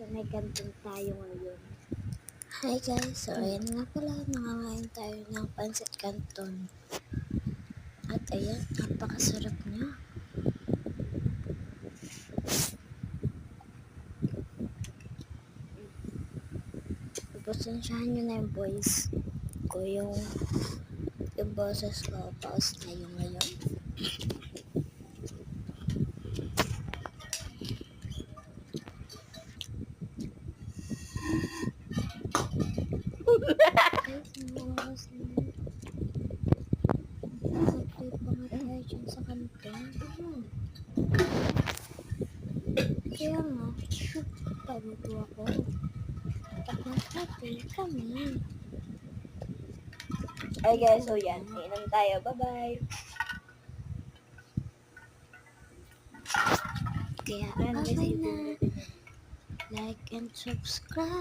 So, may kantin tayo ngayon. Hi guys, so ayan nga pala, nakakain tayo ng pancit canton. At ayan, napakasarap niya. Pasensyahan nyo na yung voice ko yung yung boses ko, paus na yung ngayon. Guys, yun. Nag-play pa nga tayo dyan sa kanton. Kaya nga, paguto ako. Pagkakati kami. Ay guys, so yan. Inom tayo. Bye-bye. Kaya, okay ito na. Like and subscribe.